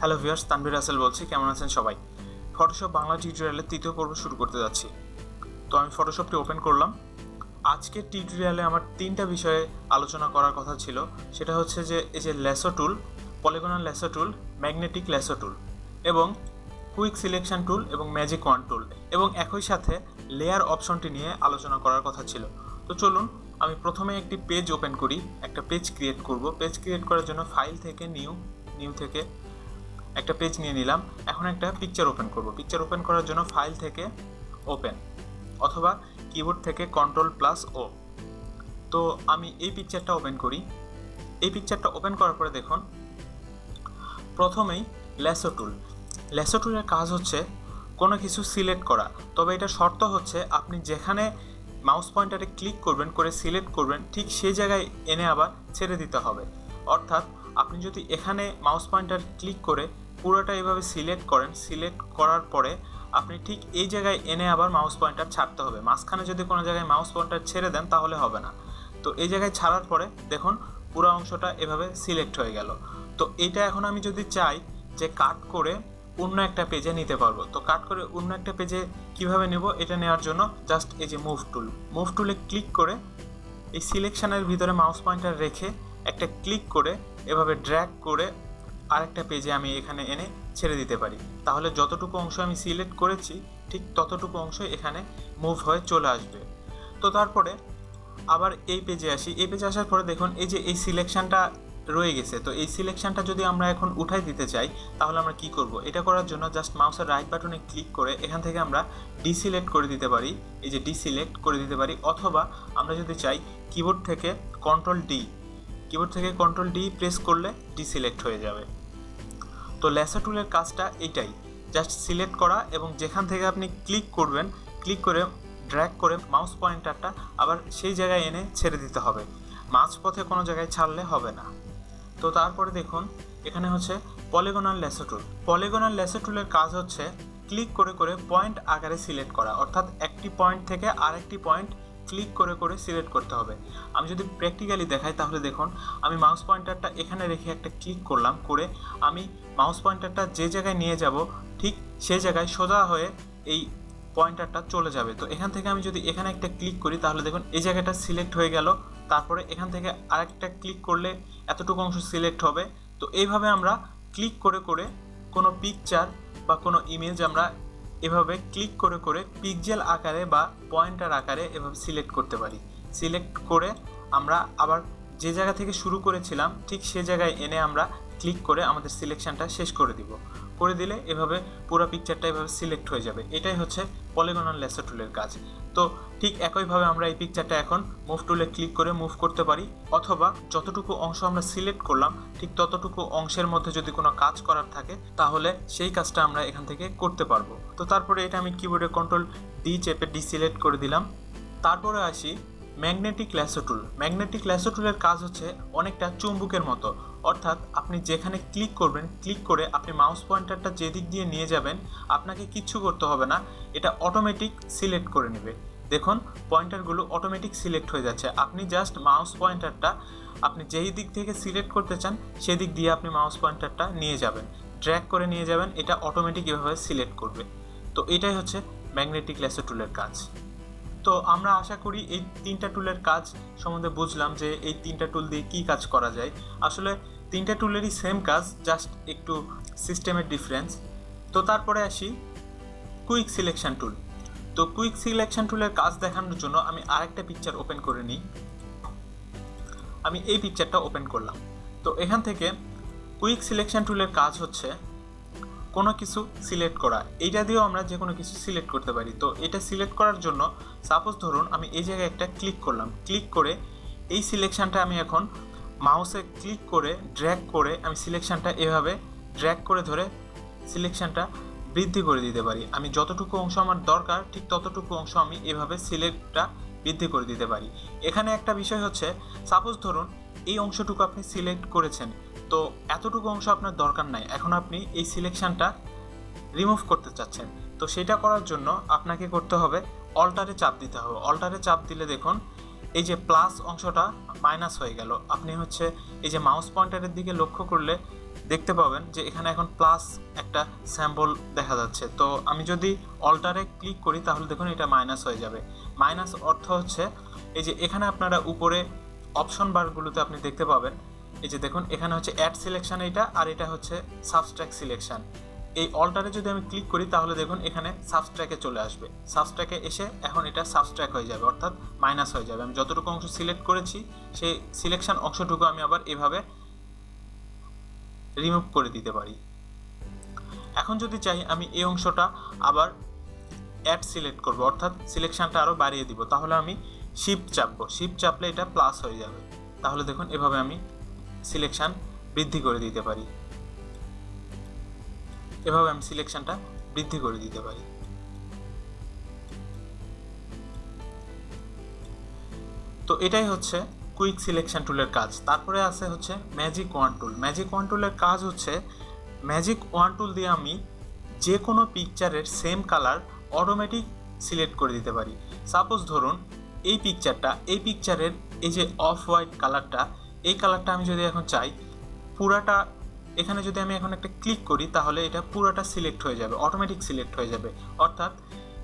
Hello viewers Tanvir Rasel বলছি, কেমন আছেন সবাই? ফটোশপ বাংলা টিউটোরিয়ালের তৃতীয় পর্ব শুরু করতে যাচ্ছি। তো আমি ফটোশপটি ওপেন করলাম। আজকের টিউটোরিয়ালে আমার তিনটা বিষয়ে আলোচনা করার কথা ছিল। সেটা হচ্ছে যে, এই যে lasso tool polygonal lasso tool magnetic lasso tool এবং কুইক সিলেকশন টুল এবং ম্যাজিক ওয়ান টুল এবং একই সাথে লেয়ার অপশনটি নিয়ে আলোচনা করার কথা ছিল। তো চলুন, আমি প্রথমে একটি পেজ ওপেন করি, একটা পেজ ক্রিয়েট করব। পেজ ক্রিয়েট করার জন্য ফাইল থেকে নিউ নিউ থেকে একটা পেজ নিয়ে নিলাম। এখন একটা পিকচার ওপেন করব। পিকচার ওপেন করার জন্য ফাইল থেকে ওপেন অথবা কিবোর্ড থেকে কন্ট্রোল প্লাস ও তো আমি এই পিকচারটা ওপেন করি। এই পিকচারটা ওপেন করার পরে দেখুন, প্রথমেই ল্যাসো টুল ল্যাসো টুলের কাজ হচ্ছে কোনো কিছু সিলেক্ট করা। তবে এটা শর্ত হচ্ছে আপনি যেখানে মাউস পয়েন্টারে ক্লিক করবেন, করে সিলেক্ট করবেন, ঠিক সেই জায়গায় এনে আবার ছেড়ে দিতে হবে। অর্থাৎ আপনি যদি এখানে মাউস পয়েন্টার ক্লিক করে পুরোটা এভাবে সিলেক্ট করেন সিলেক্ট করার পরে আপনি ঠিক এই জায়গায় এনে আবার মাউস পয়েন্টার ছাড়তে হবে। মাঝখানে যদি কোনো জায়গায় মাউস পয়েন্টার ছেড়ে দেন তাহলে হবে না। তো এই জায়গায় ছাড়ার পরে দেখুন পুরো অংশটা এভাবে সিলেক্ট হয়ে গেল। তো এটা এখন আমি যদি চাই যে কাট করে অন্য একটা পেজে নিতে পারব। তো কাট করে অন্য একটা পেজে কীভাবে নেব এটা নেওয়ার জন্য জাস্ট এই যে মুভ টুল মুভ টুলে ক্লিক করে এই সিলেকশানের ভিতরে মাউস পয়েন্টার রেখে একটা ক্লিক করে এভাবে ড্র্যাগ করে আরেকটা পেজে আমি এখানে এনে ছেড়ে দিতে পারি। তাহলে যতটুকু অংশ আমি সিলেক্ট করেছি, ঠিক ততটুকু অংশ এখানে মুভ হয়ে চলে আসবে। তো তারপরে আবার এই পেজে আসি। এই পেজে আসার পরে দেখুন, এই যে এই সিলেকশানটা রয়ে গেছে, তো এই সিলেকশানটা যদি আমরা এখন উঠাই দিতে চাই, তাহলে আমরা কি করব? এটা করার জন্য জাস্ট মাউসের রাইট বাটনে ক্লিক করে এখান থেকে আমরা ডিসিলেক্ট করে দিতে পারি। এই যে ডিসিলেক্ট করে দিতে পারি। অথবা আমরা যদি চাই কিবোর্ড থেকে কন্ট্রোল ডি কিবোর্ড থেকে কন্ট্রোল ডি প্রেস করলে ডিসিলেক্ট হয়ে যাবে। তো ল্যাসা টুলের কাজটা এইটাই জাস্ট সিলেক্ট করা এবং যেখান থেকে আপনি ক্লিক করবেন ক্লিক করে ড্র্যাগ করে মাউস পয়েন্টারটা আবার সেই জায়গায় এনে ছেড়ে দিতে হবে। মাঝপথে কোনো জায়গায় ছাড়লে হবে না। তো তারপরে দেখুন, এখানে হচ্ছে polygonal lasso tool polygonal lasso টুলের কাজ হচ্ছে ক্লিক করে করে পয়েন্ট আকারে সিলেক্ট করা। অর্থাৎ একটি পয়েন্ট থেকে আরেকটি পয়েন্ট ক্লিক করে করে সিলেক্ট করতে হবে। আমি যদি প্র্যাকটিক্যালি দেখাই তাহলে দেখুন, আমি মাউস পয়েন্টারটা এখানে রেখে একটা ক্লিক করলাম করে আমি মাউস পয়েন্টারটা যে জায়গায় নিয়ে যাব, ঠিক সেই জায়গায় সোজা হয়ে এই পয়েন্টারটা চলে যাবে। তো এখান থেকে আমি যদি এখানে একটা ক্লিক করি তাহলে দেখুন, এই জায়গাটা সিলেক্ট হয়ে গেল। তারপরে এখান থেকে আরেকটা ক্লিক করলে এতটুকু অংশ সিলেক্ট হবে। তো এইভাবে আমরা ক্লিক করে করে কোনো পিকচার বা কোনো ইমেজ আমরা এভাবে ক্লিক করে করে পিকজেল আকারে বা পয়েন্টার আকারে এভাবে সিলেক্ট করতে পারি। সিলেক্ট করে আমরা আবার যে জায়গা থেকে শুরু করেছিলাম, ঠিক সে জায়গায় এনে আমরা ক্লিক করে আমাদের সিলেকশানটা শেষ করে দিব। করে দিলে এভাবে পুরো পিকচারটা এভাবে সিলেক্ট হয়ে যাবে। এটাই হচ্ছে পলিগনাল লেসো টুলের কাজ। তো ঠিক একইভাবে আমরা এই পিকচারটা এখন মুভ টুলে ক্লিক করে মুভ করতে পারি, অথবা যতটুকু অংশ আমরা সিলেক্ট করলাম, ঠিক ততটুকু অংশের মধ্যে যদি কোনো কাজ করার থাকে, তাহলে সেই কাজটা আমরা এখান থেকে করতে পারব। তো তারপরে এটা আমি কিবোর্ডে কন্ট্রোল ডি চেপে ডিসিলেক্ট করে দিলাম। তারপরে আসি magnetic lasso tool magnetic lasso টুলের কাজ হচ্ছে অনেকটা চুম্বুকের মতো। অর্থাৎ আপনি যেখানে ক্লিক করবেন ক্লিক করে আপনি মাউস পয়েন্টারটা যেদিক দিয়ে নিয়ে যাবেন, আপনাকে কিচ্ছু করতে হবে না, এটা অটোমেটিক সিলেক্ট করে নেবে। দেখুন, পয়েন্টারগুলো অটোমেটিক সিলেক্ট হয়ে যাচ্ছে। আপনি জাস্ট মাউস পয়েন্টারটা আপনি যেই দিক থেকে সিলেক্ট করতে চান, সেদিক দিয়ে আপনি মাউস পয়েন্টারটা নিয়ে যাবেন। ট্র্যাক করে নিয়ে যাবেন, এটা অটোমেটিক এভাবে সিলেক্ট করবে। তো এটাই হচ্ছে ম্যাগনেটিক ল্যাসো টুলের কাজ। তো আমরা আশা করি এই তিনটা টুলের কাজ সম্বন্ধে বুঝলাম যে এই তিনটা টুল দিয়ে কী কাজ করা যায়। আসলে তিনটা টুলেরই সেম কাজ জাস্ট একটু সিস্টেমের ডিফারেন্স তো তারপরে আসি কুইক সিলেকশন টুল তো কুইক সিলেকশন টুলের কাজ দেখানোর জন্য আমি আরেকটা পিকচার ওপেন করে নিই। আমি এই পিকচারটা ওপেন করলাম। তো এখান থেকে কুইক সিলেকশন টুলের কাজ হচ্ছে কোনো কিছু সিলেক্ট করা। এইটা দিয়েও আমরা যে কোনো কিছু সিলেক্ট করতে পারি। তো এটা সিলেক্ট করার জন্য সাপোজ ধরুন আমি এই জায়গায় একটা ক্লিক করলাম। ক্লিক করে এই সিলেকশানটা আমি এখন মাউসে ক্লিক করে ড্র্যাগ করে আমি সিলেকশানটা এভাবে ড্র্যাগ করে ধরে সিলেকশানটা বৃদ্ধি করে দিতে পারি। আমি যতটুকু অংশ আমার দরকার, ঠিক ততটুকু অংশ আমি এভাবে সিলেক্টটা বৃদ্ধি করে দিতে পারি। এখানে একটা বিষয় হচ্ছে সাপোজ ধরুন, এই অংশটুকু আপনি সিলেক্ট করেছেন, তো এতটুকু অংশ আপনার দরকার নাই। এখন আপনি এই সিলেকশনটা রিমুভ করতে চাচ্ছেন। তো সেটা করার জন্য আপনাকে করতে হবে, অল্টারে চাপ দিতে হবে। অল্টারে চাপ দিলে দেখুন, এই যে প্লাস অংশটা মাইনাস হয়ে গেল। আপনি হচ্ছে, এই যে মাউস পয়েন্টারের দিকে লক্ষ্য করলে দেখতে পাবেন যে এখানে এখন প্লাস একটা স্যাম্পল দেখা যাচ্ছে। তো আমি যদি অল্টারে ক্লিক করি, তাহলে দেখুন এটা মাইনাস হয়ে যাবে। মাইনাস অর্থ হচ্ছে, এই যে এখানে আপনারা উপরে অপশন বারগুলোতে আপনি দেখতে পাবেন, এই যে দেখুন এখানে হচ্ছে অ্যাড সিলেকশন এটা, আর এটা হচ্ছে সাবস্ট্র্যাক সিলেকশন এই অল্টারে যদি আমি ক্লিক করি, তাহলে দেখুন এখানে সাবস্ট্র্যাকে চলে আসবে। সাবস্ট্র্যাকে এসে এখন এটা সাবস্ট্র্যাক হয়ে যাবে, অর্থাৎ মাইনাস হয়ে যাবে। আমি যতটুকু অংশ সিলেক্ট করেছি, সেই সিলেকশন অংশটুকু আমি আবার এভাবে রিমুভ করে দিতে পারি। এখন যদি চাই আমি এই অংশটা আবার অ্যাড সিলেক্ট করব, অর্থাৎ সিলেকশনটা আরও বাড়িয়ে দিব, তাহলে আমি শিফট চাপবো। শিফট চাপলে এটা প্লাস হয়ে যাবে। তাহলে দেখুন, এভাবে আমি সিলেকশন বৃদ্ধি করে দিতে পারি। এভাবে আমি সিলেকশনটা বৃদ্ধি করে দিতে পারি। তো এটাই হচ্ছে কুইক সিলেকশন টুলের কাজ। তারপরে আছে হচ্ছে magic wand tool magic wand টুলের কাজ হচ্ছে ম্যাজিক ওয়ান টুল দিয়ে আমি যে কোনো পিকচারের সেম কালার অটোমেটিক সিলেক্ট করে দিতে পারি। সাপোজ ধরুন এই পিকচারটা এই পিকচারের এই যে অফ হোয়াইট কালারটা এই কালারটা আমি যদি এখন চাই, পুরাটা এখানে যদি আমি এখন একটা ক্লিক করি, তাহলে এটা পুরোটা সিলেক্ট হয়ে যাবে অটোমেটিক সিলেক্ট হয়ে যাবে। অর্থাৎ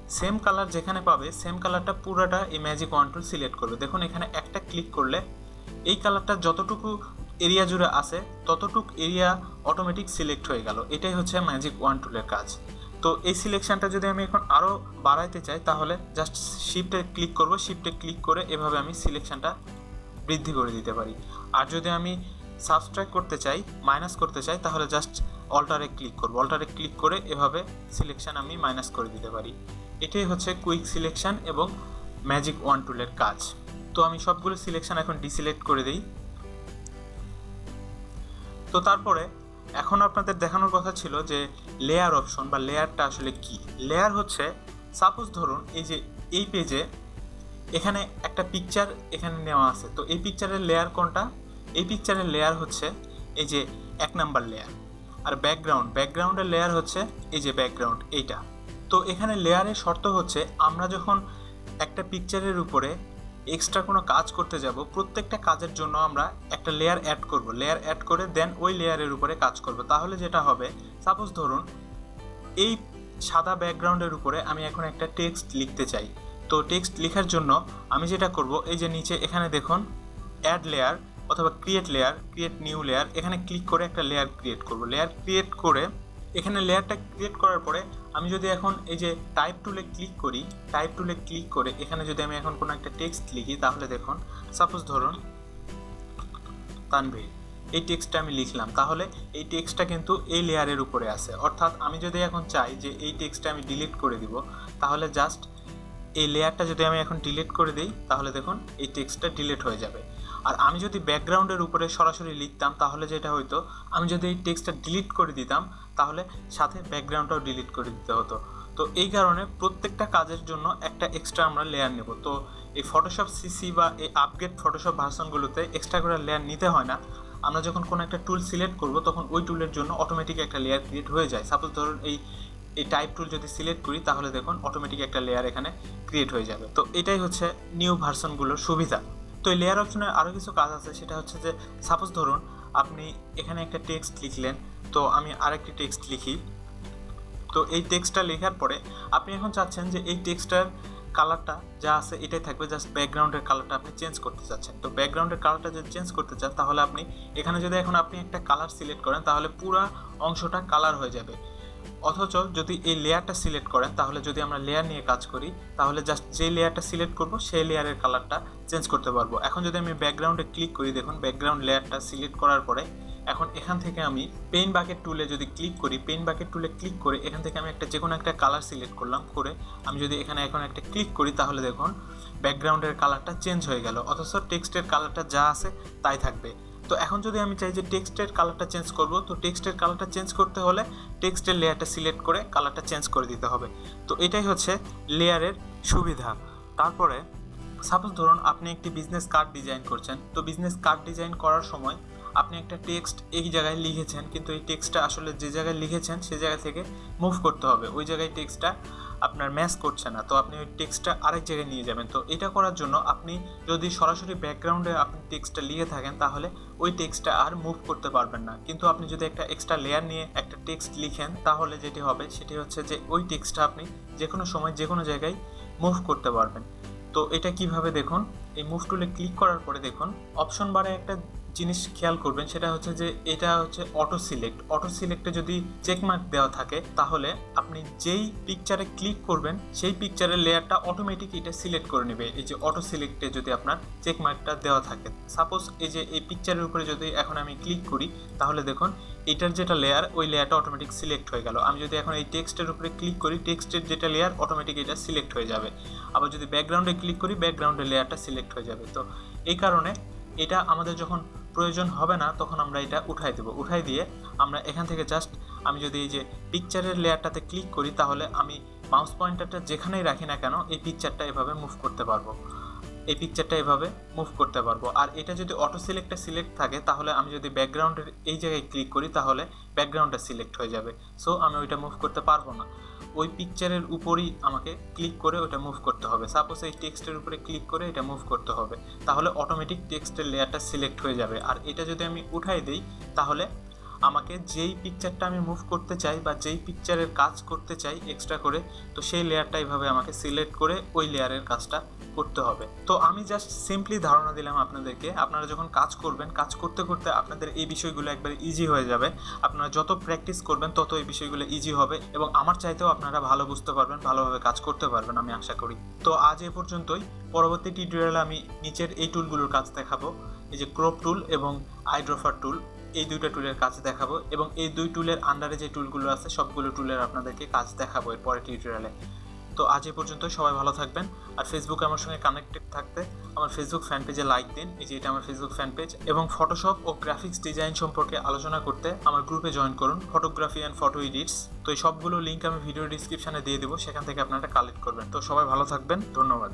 সেম কালার যেখানে পাবে সেম কালারটা পুরোটা এই ম্যাজিক ওয়ান টুল সিলেক্ট করবে। দেখুন, এখানে একটা ক্লিক করলে এই কালারটা যতটুকু এরিয়া জুড়ে আছে, ততটুক এরিয়া অটোমেটিক সিলেক্ট হয়ে গেল। এটাই হচ্ছে ম্যাজিক ওয়ান টুলের কাজ। তো এই সিলেকশনটা যদি আমি এখন আরও বাড়াইতে চাই, তাহলে জাস্ট শিফটে ক্লিক করব। শিফটে ক্লিক করে এভাবে আমি সিলেকশনটা বৃদ্ধি করে দিতে পারি। আর যদি আমি সাবস্ট্রাক্ট করতে চাই মাইনাস করতে চাই, তাহলে জাস্ট অল্টারে ক্লিক করব। অল্টারে ক্লিক করে এভাবে সিলেকশন আমি মাইনাস করে দিতে পারি। এটাই হচ্ছে কুইক সিলেকশন এবং ম্যাজিক ওয়ান টুলের কাজ। তো আমি সবগুলো সিলেকশন এখন ডিসিলেক্ট করে দিই। তো তারপরে এখন আপনাদের দেখানোর কথা ছিল যে লেয়ার অপশন বা লেয়ারটা আসলে কি? লেয়ার হচ্ছে সাপোজ ধরুন এই যে এই পেজে এখানে একটা পিকচার এখানে নেওয়া আছে। তো এই পিকচারের লেয়ার কোনটা? এই পিকচারের লেয়ার হচ্ছে এই যে এক নাম্বার লেয়ার আর ব্যাকগ্রাউন্ড ব্যাকগ্রাউন্ডের লেয়ার হচ্ছে এই যে ব্যাকগ্রাউন্ড এইটা। তো এখানে লেয়ারের শর্ত হচ্ছে আমরা যখন একটা পিকচারের উপরে এক্সট্রা কোনো কাজ করতে যাব, প্রত্যেকটা কাজের জন্য আমরা একটা লেয়ার অ্যাড করব। লেয়ার অ্যাড করে দেন ওই লেয়ারের উপরে কাজ করব। তাহলে যেটা হবে সাপোজ ধরুন এই সাদা ব্যাকগ্রাউন্ডের উপরে আমি এখন একটা টেক্সট লিখতে চাই। তো টেক্সট লেখার জন্য আমি যেটা করব, এই যে নিচে এখানে দেখুন অ্যাড লেয়ার অথবা create layer create new layer এখানে ক্লিক করে একটা লেয়ার ক্রিয়েট করব। লেয়ার ক্রিয়েট করে এখানে লেয়ারটা ক্রিয়েট করার পরে আমি যদি এখন এই যে টাইপ টুলে ক্লিক করি টাইপ টুলে ক্লিক করে এখানে যদি আমি এখন কোনো একটা টেক্সট লিখি, তাহলে দেখুন সাপোজ ধরুন তানভীর, এই টেক্সটটা আমি লিখলাম, তাহলে এই টেক্সটটা কিন্তু এই লেয়ারের উপরে আছে। অর্থাৎ আমি যদি এখন চাই যে এই টেক্সটটা আমি ডিলিট করে দিব, তাহলে জাস্ট এই লেয়ারটা যদি আমি এখন ডিলিট করে দিই, তাহলে দেখুন, এই টেক্সটটা ডিলিট হয়ে যাবে। আর আমি যদি ব্যাকগ্রাউন্ডের উপরে সরাসরি লিখতাম, তাহলে যেটা হইতো, আমি যদি এই টেক্সটটা ডিলিট করে দিতাম তাহলে সাথে ব্যাকগ্রাউন্ডটাও ডিলিট করে দিতে হতো। তো এই কারণে প্রত্যেকটা কাজের জন্য একটা এক্সট্রা আমরা লেয়ার নেব। তো এই ফটোশপ সিসি বা এই আপগ্রেড ফটোশপ ভার্সনগুলোতে এক্সট্রা করে লেয়ার নিতে হয় না। আমরা যখন কোনো একটা টুল সিলেক্ট করব, তখন ওই টুলের জন্য অটোমেটিক একটা লেয়ার ক্রিয়েট হয়ে যায়। সাপোজ ধরুন এই এই টাইপ টুল যদি সিলেক্ট করি, তাহলে দেখুন অটোমেটিক একটা লেয়ার এখানে ক্রিয়েট হয়ে যাবে। তো এটাই হচ্ছে নিউ ভার্সনগুলোর সুবিধা। তো এই লেয়ার অপশনের আরও কিছু কাজ আছে। সেটা হচ্ছে যে সাপোজ ধরুন আপনি এখানে একটা টেক্সট লিখলেন, তো আমি আরেকটি টেক্সট লিখি। তো এই টেক্সটটা লেখার পরে আপনি এখন চাচ্ছেন যে এই টেক্সটার কালারটা যা আছে এটাই থাকবে জাস্ট ব্যাকগ্রাউন্ডের কালারটা আপনি চেঞ্জ করতে চাচ্ছেন। তো ব্যাকগ্রাউন্ডের কালারটা যদি চেঞ্জ করতে চান, তাহলে আপনি এখানে যদি এখন আপনি একটা কালার সিলেক্ট করেন, তাহলে পুরো অংশটা কালার হয়ে যাবে। অথচ যদি এই লেয়ারটা সিলেক্ট করেন, তাহলে যদি আমরা লেয়ার নিয়ে কাজ করি, তাহলে জাস্ট যে লেয়ারটা সিলেক্ট করব, সেই লেয়ারের কালারটা চেঞ্জ করতে পারব। এখন যদি আমি ব্যাকগ্রাউন্ডে ক্লিক করি, দেখুন ব্যাকগ্রাউন্ড লেয়ারটা সিলেক্ট করার পরে, এখন এখান থেকে আমি পেন বাকেট টুলে যদি ক্লিক করি পেন বাকেট টুলে ক্লিক করে এখান থেকে আমি একটা যে কোনো একটা কালার সিলেক্ট করলাম, করে আমি যদি এখানে এখন একটা ক্লিক করি, তাহলে দেখুন ব্যাকগ্রাউন্ডের কালারটা চেঞ্জ হয়ে গেল। অথচ টেক্সটের কালারটা যা আছে, তাই থাকবে। তো এখন যদি আমি চাই যে টেক্সটের কালারটা চেঞ্জ করব, তো টেক্সটের কালারটা চেঞ্জ করতে হলে টেক্সটের লেয়ারটা সিলেক্ট করে কালারটা চেঞ্জ করে দিতে হবে। তো এটাই হচ্ছে লেয়ারের সুবিধা। তারপরে, সাপোজ ধরুন আপনি একটি বিজনেস কার্ড ডিজাইন করছেন, তো বিজনেস কার্ড ডিজাইন করার সময় আপনি একটা টেক্সট এই জায়গায় লিখেছেন, কিন্তু এই টেক্সটটা আসলে যে জায়গায় লিখেছেন, সে জায়গা থেকে মুভ করতে হবে। ওই জায়গায় টেক্সটটা আপনার ম্যাচ করছে না, তো আপনি ওই টেক্সটটা আরেক জায়গায় নিয়ে যাবেন। তো এটা করার জন্য আপনি যদি সরাসরি ব্যাকগ্রাউন্ডে আপনি টেক্সটটা লিখে থাকেন, তাহলে ওই টেক্সটটা আর মুভ করতে পারবেন না। কিন্তু আপনি যদি একটা এক্সট্রা লেয়ার নিয়ে একটা টেক্সট লিখেন, তাহলে যেটি হবে, সেটি হচ্ছে যে ওই টেক্সটটা আপনি যে কোনো সময় যে কোনো জায়গায় মুভ করতে পারবেন। তো এটা কীভাবে দেখুন? এই মুভ টুলে ক্লিক করার পরে দেখুন অপশন বারে একটা জিনিস খেয়াল করবেন, সেটা হচ্ছে যে এটা হচ্ছে অটো সিলেক্ট অটো সিলেক্টে যদি চেক মার্ক দেওয়া থাকে, তাহলে আপনি যেই পিকচারে ক্লিক করবেন, সেই পিকচারের লেয়ারটা অটোমেটিক এটা সিলেক্ট করে নেবে। এই যে অটো সিলেক্টে যদি আপনার চেক মার্কটা দেওয়া থাকে। সাপোজ এই যে এই পিকচারের উপরে যদি এখন আমি ক্লিক করি, তাহলে দেখুন এটার যেটা লেয়ার ওই লেয়ারটা অটোমেটিক সিলেক্ট হয়ে গেল। আমি যদি এখন এই টেক্সটের উপরে ক্লিক করি টেক্সটের যেটা লেয়ার অটোমেটিক এটা সিলেক্ট হয়ে যাবে। আবার যদি ব্যাকগ্রাউন্ডে ক্লিক করি ব্যাকগ্রাউন্ডের লেয়ারটা সিলেক্ট হয়ে যাবে। তো এই কারণে এটা আমাদের যখন প্রয়োজন হবে না, তখন আমরা এটা উঠাই দেবো। উঠাই দিয়ে আমরা এখান থেকে জাস্ট আমি যদি এই যে পিকচারের লেয়ারটাতে ক্লিক করি, তাহলে আমি মাউস পয়েন্টারটা যেখানেই রাখি না কেন, এই পিকচারটা এভাবে মুভ করতে পারব। এই পিকচারটা এভাবে মুভ করতে পারব। আর এটা যদি অটো সিলেক্টে সিলেক্ট থাকে, তাহলে আমি যদি ব্যাকগ্রাউন্ডের এই জায়গায় ক্লিক করি, তাহলে ব্যাকগ্রাউন্ডটা সিলেক্ট হয়ে যাবে। সো আমি ওইটা মুভ করতে পারব না। ওই পিকচারের উপরই আমাকে ক্লিক করে ওটা মুভ করতে হবে। সাপোজ এই টেক্সটের উপরে ক্লিক করে এটা মুভ করতে হবে। তাহলে অটোমেটিক টেক্সটের লেয়ারটা সিলেক্ট হয়ে যাবে। আর এটা যদি আমি উঠাই দিই, তাহলে আমাকে যেই পিকচারটা আমি মুভ করতে চাই বা যেই পিকচারের কাজ করতে চাই এক্সট্রা করে, তো সেই লেয়ারটা এইভাবে আমাকে সিলেক্ট করে ওই লেয়ারের কাজটা করতে হবে। তো আমি জাস্ট সিম্পলি ধারণা দিলাম আপনাদেরকে, আপনারা যখন কাজ করবেন, কাজ করতে করতে আপনাদের এই বিষয়গুলো একবারে ইজি হয়ে যাবে। আপনারা যত প্র্যাকটিস করবেন, তত এই বিষয়গুলো ইজি হবে এবং আমার চাইতেও আপনারা ভালো বুঝতে পারবেন, ভালোভাবে কাজ করতে পারবেন আমি আশা করি। তো আজ এ পর্যন্তই। পরবর্তী টিউটোরিয়ালে আমি নিচের এই টুলগুলোর কাজ দেখাবো। এই যে ক্রপ টুল এবং আইড্রোফার টুল এই দুইটা টুলের কাজ দেখাবো এবং এই দুই টুলের আন্ডারে যে টুলগুলো আছে, সবগুলো টুলের আপনাদেরকে কাজ দেখাবো এর পরে টিউটোরিয়ালে তো আজ এ পর্যন্ত সবাই ভালো থাকবেন। আর ফেসবুকে আমার সঙ্গে কানেক্টেড থাকতে আমার ফেসবুক ফ্যান পেজে লাইক দিন, এই যে এটা আমার ফেসবুক ফ্যান পেজ এবং ফটোশপ ও গ্রাফিক্স ডিজাইন সম্পর্কে আলোচনা করতে আমার গ্রুপে জয়েন করুন ফটোগ্রাফি অ্যান্ড ফটো এডিটস তো এই সবগুলো লিঙ্ক আমি ভিডিও ডিসক্রিপশানে দিয়ে দেবো, সেখান থেকে আপনারা কালেক্ট করবেন। তো সবাই ভালো থাকবেন, ধন্যবাদ।